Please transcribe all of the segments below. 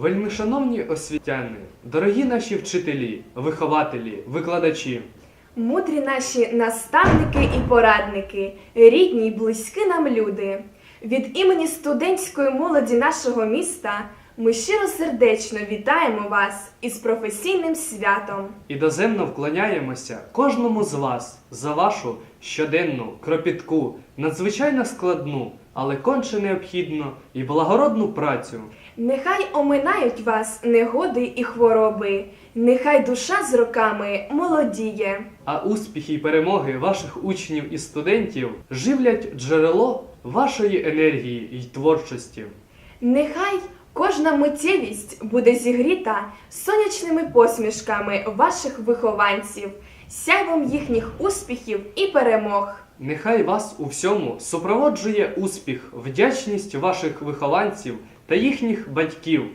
Вельмишановні освітяни, дорогі наші вчителі, вихователі, викладачі, Мудрі наші наставники і порадники, рідні й близькі нам люди. Від імені студентської молоді нашого міста ми щиро сердечно вітаємо вас із професійним святом. і доземно вклоняємося кожному з вас за вашу щоденну, кропітку, надзвичайно складну, але конче необхідну і благородну працю. Нехай оминають вас негоди і хвороби, нехай душа з роками молодіє. А успіхи й перемоги ваших учнів і студентів живлять джерело вашої енергії й творчості. Нехай кожна миттєвість буде зігріта сонячними посмішками ваших вихованців, сяйвом їхніх успіхів і перемог. Нехай вас у всьому супроводжує успіх, вдячність ваших вихованців та їхніх батьків,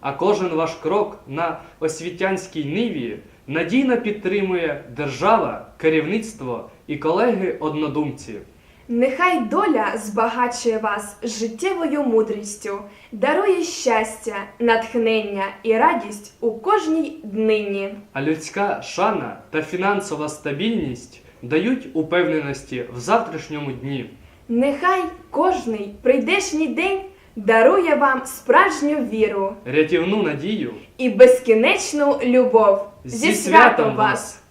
а кожен ваш крок на освітянській ниві надійно підтримує держава, керівництво і колеги-однодумці. Нехай доля збагачує вас життєвою мудрістю, дарує щастя, натхнення і радість у кожній днині. А людська шана та фінансова стабільність дають упевненості в завтрашньому дні. Нехай кожний прийдешній день дарує вам справжню віру Рятівну надію і безкінечну любов. Зі святом вас!